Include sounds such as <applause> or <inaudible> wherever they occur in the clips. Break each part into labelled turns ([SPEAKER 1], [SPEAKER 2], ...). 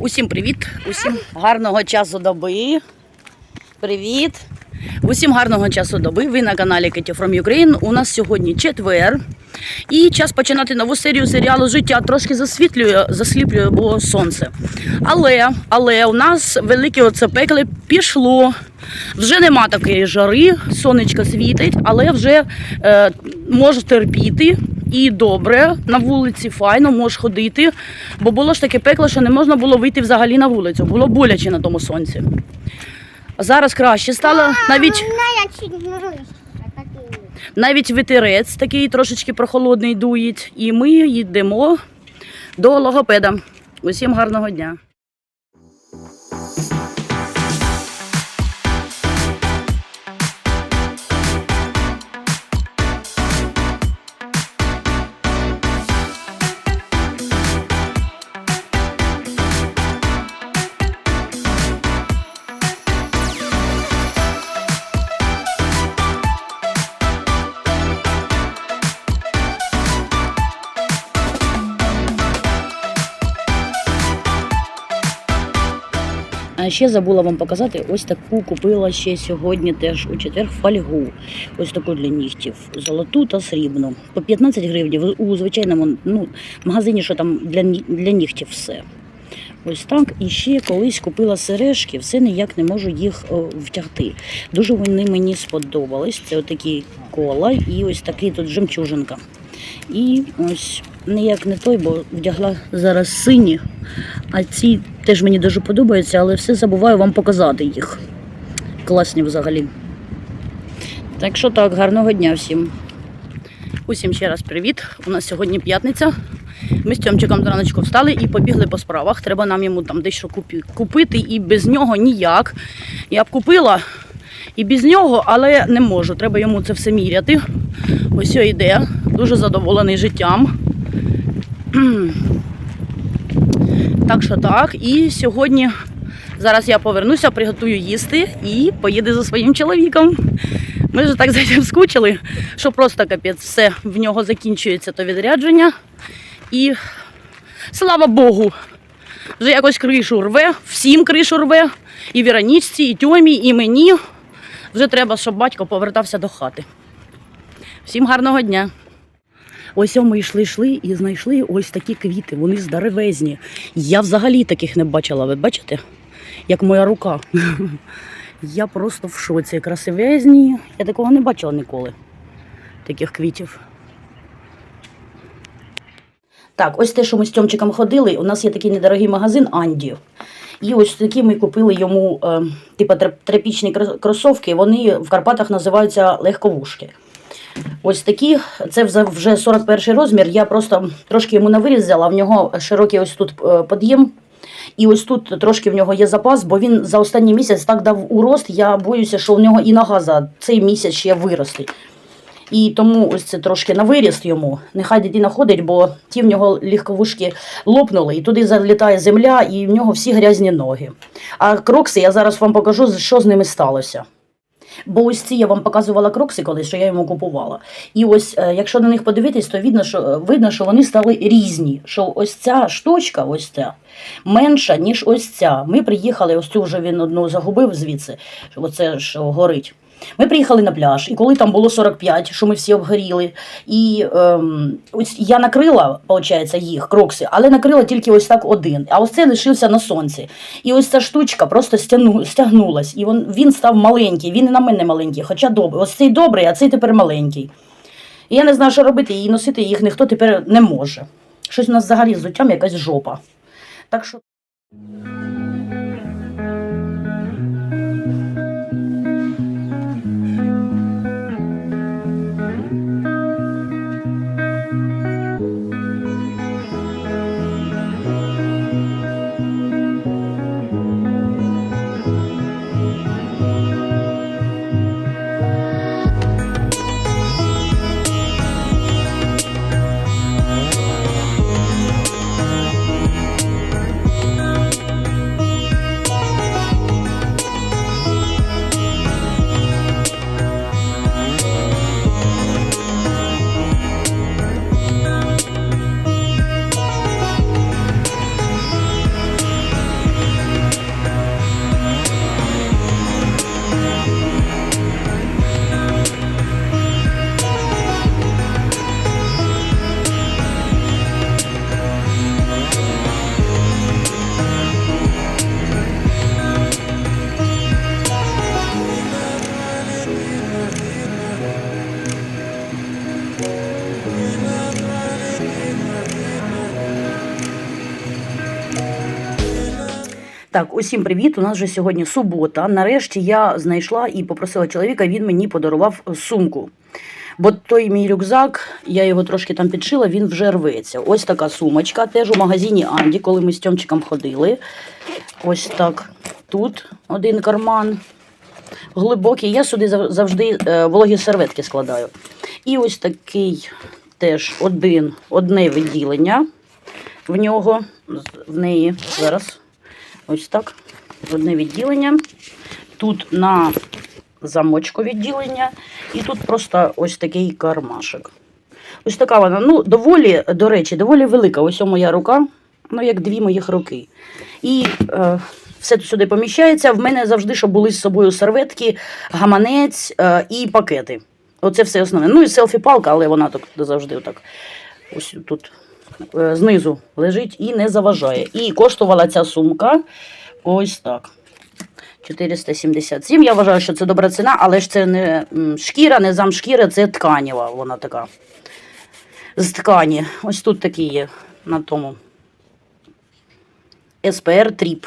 [SPEAKER 1] Усім привіт, усім гарного часу доби. Привіт. Усім гарного часу доби. Ви на каналі Katy from Ukraine. У нас сьогодні четвер. І час починати нову серію серіалу Життя трошки засвітлює, засліплює, бо сонце. Але, але у нас велике оце пекле пішло. Вже нема такої жари, сонечко світить, але вже е, може терпіти. І добре, на вулиці файно, можеш ходити, бо було ж таке пекло, що не можна було вийти взагалі на вулицю. Було боляче на тому сонці. Зараз краще стало. Навіть,
[SPEAKER 2] такие.
[SPEAKER 1] навіть вітерець такий трошечки прохолодний дує. І ми йдемо до логопеда. Усім гарного дня. Ще забула вам показати, ось таку купила ще сьогодні теж у четвер фольгу. Ось таку для нігтів. Золоту та срібну. По 15 гривень у звичайному ну, магазині, що там для, для нігтів все. Ось так. І ще колись купила сережки, все ніяк не можу їх втягти. Дуже вони мені сподобались. Це отакі кола і ось такий тут жемчужинка. І ось ніяк не той, бо вдягла зараз сині, а ці теж мені дуже подобаються, але все забуваю вам показати їх. Класні взагалі. Так що так, гарного дня всім. Усім ще раз привіт. У нас сьогодні п'ятниця. Ми з Тьомчиком зраночку встали і побігли по справах. Треба нам йому там дещо купити, і без нього ніяк. Я б купила і без нього, але не можу. Треба йому це все міряти. Ось йде. Дуже задоволений життям. Так що так. І сьогодні зараз я повернуся, приготую їсти і поїду за своїм чоловіком. Ми вже так за цим скучили, що просто капець, все в нього закінчується то відрядження. І слава Богу, вже якось кришу рве, всім кришу рве, і Віронічці, і Тьомі, і мені. Вже треба, щоб батько повертався до хати. Всім гарного дня! Ось ми йшли, йшли і знайшли ось такі квіти. Вони здоровезні. Я взагалі таких не бачила. Ви бачите? Як моя рука. <laughs> Я просто в шоці. Красивезні. Я такого не бачила ніколи. Таких квітів. Так, ось те, що ми з Тьомчиком ходили. У нас є такий недорогий магазин Анді. І ось такі ми купили йому е, типу трап- трапічні крос- кросовки. Вони в Карпатах називаються легковушки. Ось такі, це вже 41 розмір. Я просто трошки йому на виріз взяла. В нього широкий ось тут е, під'єм. І ось тут трошки в нього є запас, бо він за останній місяць так дав урост. Я боюся, що в нього і нога за цей місяць ще виросте. І тому ось це трошки на виріст йому. Нехай дитина ходить, бо ті в нього легковушки лопнули, і туди залітає земля, і в нього всі грязні ноги. А крокси я зараз вам покажу, що з ними сталося. Бо ось ці я вам показувала крокси колись, що я йому купувала. І ось, е, якщо на них подивитись, то видно, що е, видно, що вони стали різні. Що ось ця штучка, ось ця, менша, ніж ось ця. Ми приїхали, ось цю вже він одну загубив звідси, оце що горить. Ми приїхали на пляж, і коли там було 45, що ми всі обгоріли, і ем, ось я накрила, виходить, їх крокси, але накрила тільки ось так один. А ось цей лишився на сонці. І ось ця штучка просто стягну, стягнулась. І він, він став маленький, він і на мене маленький, хоча добрий. Ось цей добрий, а цей тепер маленький. І я не знаю, що робити, і носити їх ніхто тепер не може. Щось у нас взагалі з взуттям якась жопа. Так що. Так, усім привіт. У нас вже сьогодні субота. Нарешті я знайшла і попросила чоловіка, він мені подарував сумку. Бо той мій рюкзак, я його трошки там підшила, він вже рветься. Ось така сумочка, теж у магазині Анді, коли ми з Тьомчиком ходили. Ось так. Тут один карман глибокий. Я сюди завжди е, вологі серветки складаю. І ось такий теж один, одне відділення в нього, в неї зараз. Ось так. Одне відділення. Тут на замочку відділення. І тут просто ось такий кармашик. Ось така вона, ну, доволі, до речі, доволі велика. Ось моя рука, ну, як дві моїх руки. І е, все тут сюди поміщається. В мене завжди, щоб були з собою серветки, гаманець е, і пакети. Оце все основне. Ну і селфі-палка, але вона так завжди отак. Ось тут знизу лежить і не заважає. І коштувала ця сумка ось так. 477. Я вважаю, що це добра ціна, але ж це не шкіра, не замшкіра, це тканіва. Вона така. З ткані. Ось тут такі є на тому. СПР Тріп.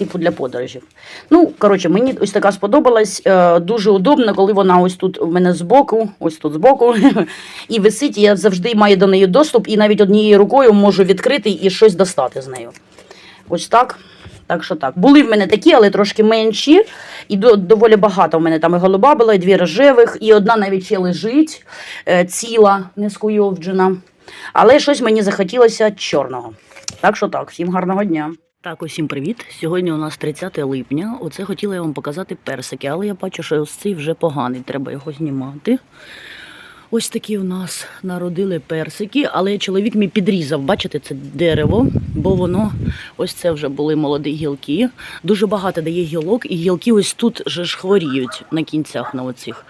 [SPEAKER 1] Типу для подорожів. Ну, коротше, мені ось така сподобалась. Е, дуже удобно, коли вона ось тут у мене збоку, ось тут збоку, <laughs> і висить. Я завжди маю до неї доступ, і навіть однією рукою можу відкрити і щось достати з нею. Ось так. Так що так. Були в мене такі, але трошки менші. І до, доволі багато в мене там і голуба була, і дві рожевих, і одна навіть ще лежить е, ціла, не скуйовджена. Але щось мені захотілося чорного. Так що так, всім гарного дня. Так, усім привіт. Сьогодні у нас 30 липня. Оце хотіла я вам показати персики, але я бачу, що ось цей вже поганий, треба його знімати. Ось такі у нас народили персики, але чоловік мій підрізав, бачите, це дерево, бо воно ось це вже були молоді гілки. Дуже багато дає гілок, і гілки ось тут же ж хворіють на кінцях на оцих.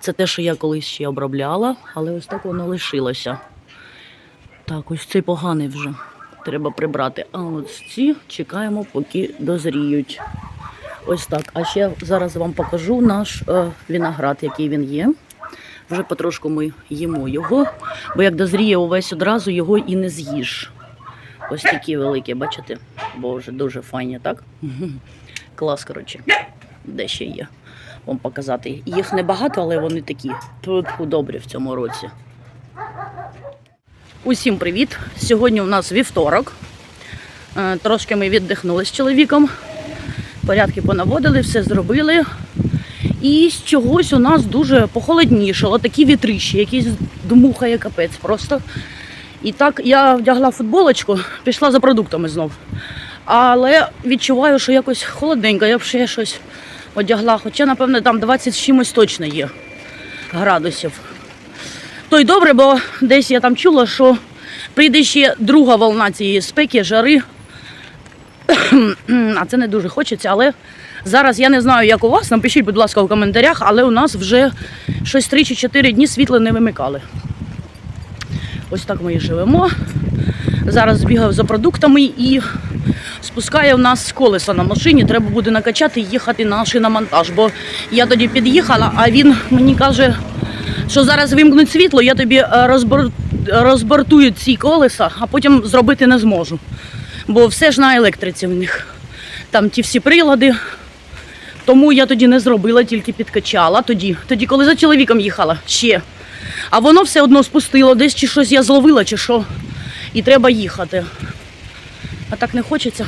[SPEAKER 1] Це те, що я колись ще обробляла, але ось так воно лишилося. Так, ось цей поганий вже. Треба прибрати. А от ці чекаємо, поки дозріють. Ось так. А ще зараз вам покажу наш е, виноград, який він є. Вже потрошку ми їмо його, бо як дозріє увесь одразу, його і не з'їш. Ось такі великі, бачите? Боже, дуже файні, так? <laughs> Клас, коротше. Де ще є? Вам показати. Їх небагато, але вони такі. Тут добрі в цьому році. Усім привіт! Сьогодні у нас вівторок. Е, Трошки ми віддихнули з чоловіком. Порядки понаводили, все зробили. І з чогось у нас дуже похолоднішало, такі вітрищі, якісь дмухає капець просто. І так я вдягла футболочку, пішла за продуктами знов. Але відчуваю, що якось холодненько, я б ще щось одягла. Хоча, напевно, там 20 з чимось точно є градусів. То й добре, бо десь я там чула, що прийде ще друга волна цієї спеки, жари. А це не дуже хочеться, але зараз я не знаю, як у вас. Напишіть, будь ласка, у коментарях, але у нас вже щось 3 чи 4 дні світло не вимикали. Ось так ми і живемо. Зараз збігав за продуктами і спускає в нас колеса на машині. Треба буде накачати і їхати на шиномонтаж. Бо я тоді під'їхала, а він мені каже, що зараз вимкнуть світло, я тобі е, розбор... розбортую ці колеса, а потім зробити не зможу. Бо все ж на електриці в них. Там ті всі прилади. Тому я тоді не зробила, тільки підкачала тоді, тоді, коли за чоловіком їхала ще. А воно все одно спустило, десь чи щось я зловила, чи що. І треба їхати. А так не хочеться.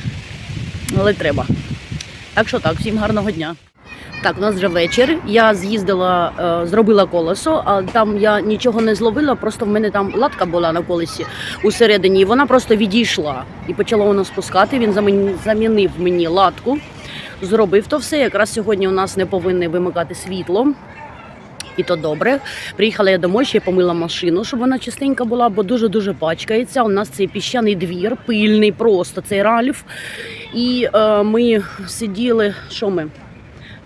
[SPEAKER 1] <laughs> Але треба. Так що так, всім гарного дня. Так, у нас вже вечір. Я з'їздила, е, зробила колесо, а там я нічого не зловила, просто в мене там латка була на колесі усередині, і вона просто відійшла. І почало воно спускати. Він замінив мені латку, зробив то все. Якраз сьогодні у нас не повинні вимикати світло. І то добре. Приїхала я домой, ще помила машину, щоб вона чистенька була, бо дуже-дуже пачкається. У нас цей піщаний двір, пильний, просто цей ральф. І е, ми сиділи, що ми?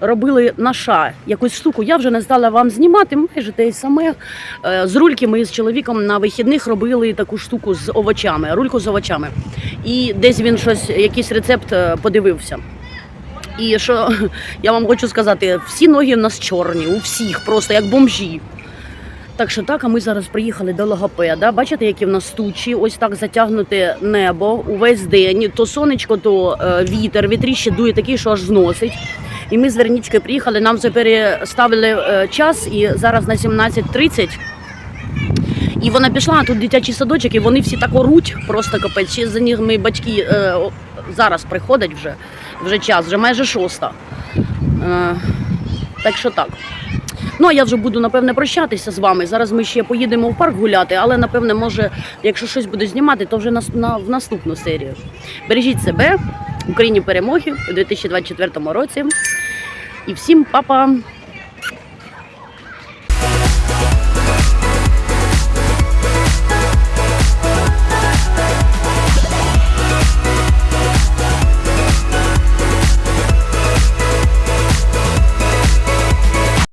[SPEAKER 1] Робили наша якусь штуку. Я вже не стала вам знімати, майже те саме. Е, З рульки ми з чоловіком на вихідних робили таку штуку з овочами, рульку з овочами. І десь він щось, якийсь рецепт е, подивився. І що я вам хочу сказати, всі ноги в нас чорні, у всіх, просто як бомжі. Так що так, а ми зараз приїхали до логопеда. Бачите, які в нас тучі, ось так затягнуте небо увесь день. То сонечко, то е, вітер, вітріще дує такий, що аж зносить. І ми з Вернічкою приїхали, нам вже переставили е, час, і зараз на 17.30. І вона пішла, а тут дитячий садочок, і вони всі так оруть, просто капець. Ще за ними батьки е, зараз приходять вже, вже час, вже майже шоста. Е, так що так. Ну, а я вже буду, напевне, прощатися з вами. Зараз ми ще поїдемо в парк гуляти, але, напевне, може, якщо щось буду знімати, то вже на, на, в наступну серію. Бережіть себе, Україні перемоги у 2024 році. І всім па-па!